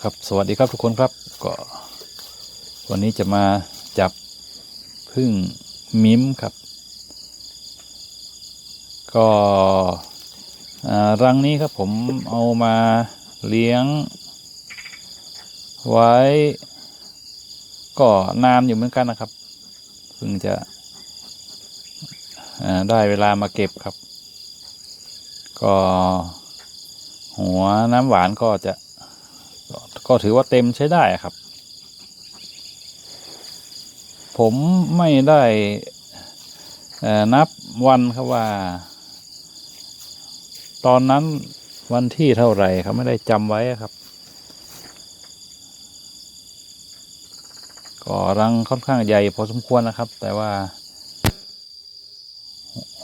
นะครับ สวัสดีครับทุกคนครับ ก็วันนี้จะมาจับพึ่งมิ้มครับ ก็รังนี้ครับผมเอามาเลี้ยง ไว้ ก็นานอยู่เหมือนกันนะครับเพิ่งจะได้เวลามาเก็บครับ ก็หัวน้ำหวานก็จะ ก็ถือว่าเต็มใช้ได้ครับ ผมไม่ได้นับวันครับว่า ตอนนั้นวันที่เท่าไหร่ครับไม่ได้จำไว้ครับ ก็รังค่อนข้างใหญ่พอสมควรนะครับ แต่ว่า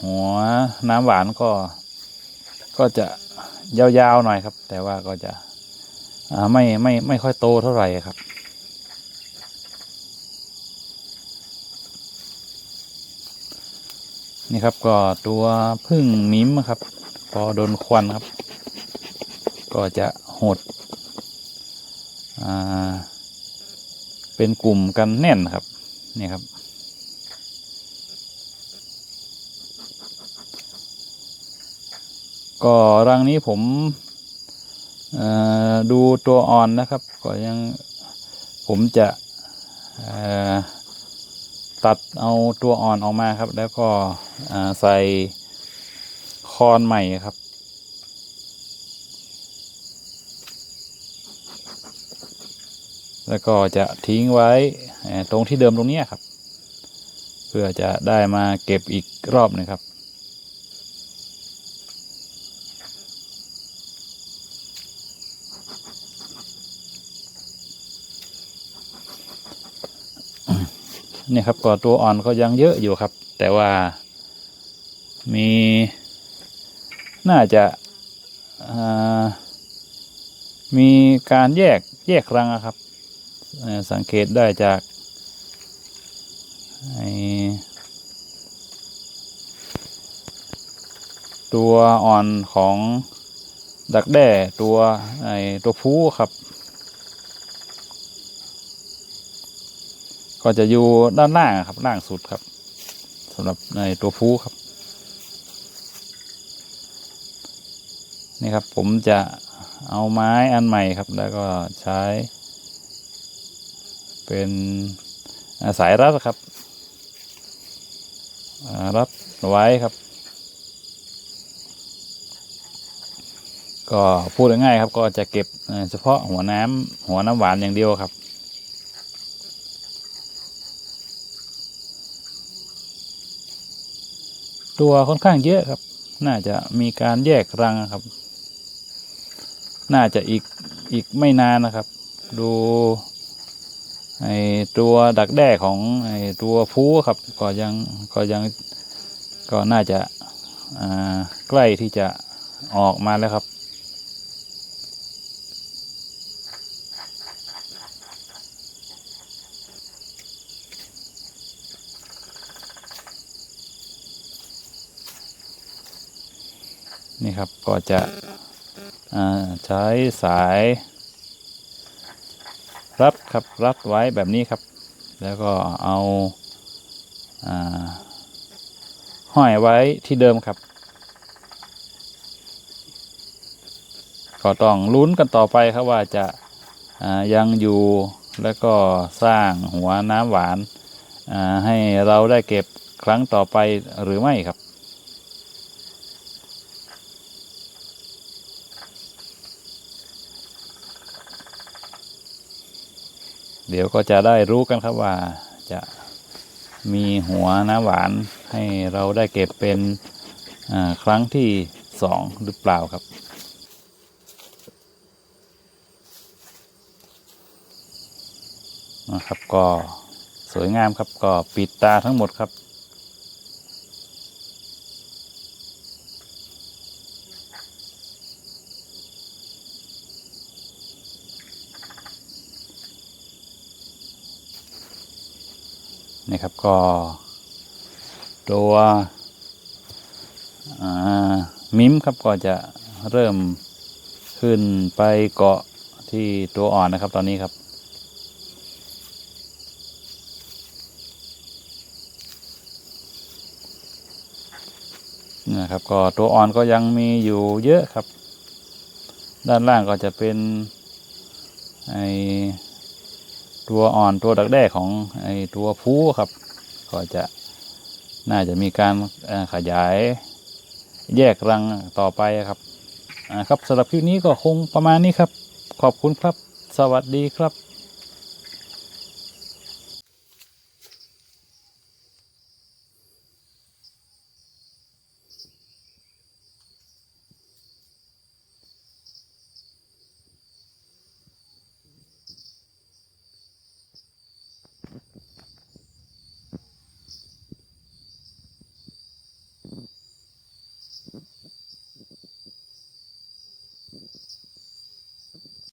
หัวน้ำหวานก็ก็จะยาวๆหน่อยครับ แต่ว่าก็จะ ไม่ไม่ไม่ค่อยโตเท่าไหร่ครับ นี่ครับก็ตัวพึ่งมิ้มครับ พอโดนควันครับ ก็จะหดอ่าเป็นกลุ่มกันแน่นครับ นี่ครับก็รังนี้ผม ดูตัวอ่อนนะครับ ก็ยังผมจะตัดเอาตัวอ่อนออกมาครับ แล้วก็ใส่คอนใหม่ครับ แล้วก็จะทิ้งไว้ตรงที่เดิมตรงเนี้ยครับ เพื่อจะได้มาเก็บอีกรอบนึงครับ เนี่ยครับก็ตัวอ่อนก็ยังเยอะอยู่ครับ แต่ว่ามีน่าจะามีการแยกแยกรังครับ สังเกตได้จากตัวอ่อนของดักแด้ตัวไอตัวผู้ครับ ก็จะอยู่ด้านล่างครับล่างสุดครับสำหรับในตัวผู้ครับ นี่ครับผมจะเอาไม้อันใหม่ครับ แล้วก็ใช้ เป็นาสายรัดครับรัดไว้ครับ ก็พูดง่ายๆครับ ก็จะเก็บเฉพาะหัวน้ำหัวน้ำหวานอย่างเดียวครับ ตัวค่อนข้างเยอะครับ น่าจะมีการแยกรังครับ น่าจะอีกอีกไม่นานนะครับ ดูไอตัวดักแด้ของไอตัวฟูครับก็ยังก็ยังก็น่าจะาใกล้ที่จะออกมาแล้วครับ นี่ครับก็จะใช้สายรัดครับรัดไว้แบบนี้ครับ แล้วก็เอาห้อยไว้ที่เดิมครับ ก็ต้องลุ้นกันต่อไปครับว่าจะายังอยู่แล้วก็สร้างหัวน้ำหวานาให้เราได้เก็บครั้งต่อไปหรือไม่ครับ เดี๋ยวก็จะได้รู้กันครับว่าจะมีหัวน้ำหวานให้เราได้เก็บเป็นครั้งที่สองหรือเปล่าครับ นะครับก็สวยงามครับก็ปิดตาทั้งหมดครับ นี่ครับก็ตัวมิมครับก็จะเริ่มขึ้นไปเกาะที่ตัวอ่อนนะครับตอนนี้ครับ นะครับก็ตัวอ่อนก็ยังมีอยู่เยอะครับ ด้านล่างก็จะเป็นไอ ตัวอ่อนตัวดักแด้ของไอตัวผู้ครับ ก็จะน่าจะมีการขยายแยกรังต่อไปครับครับสำหรับคลิปนี้ก็คงประมาณนี้ครับ ขอบคุณครับ สวัสดีครับ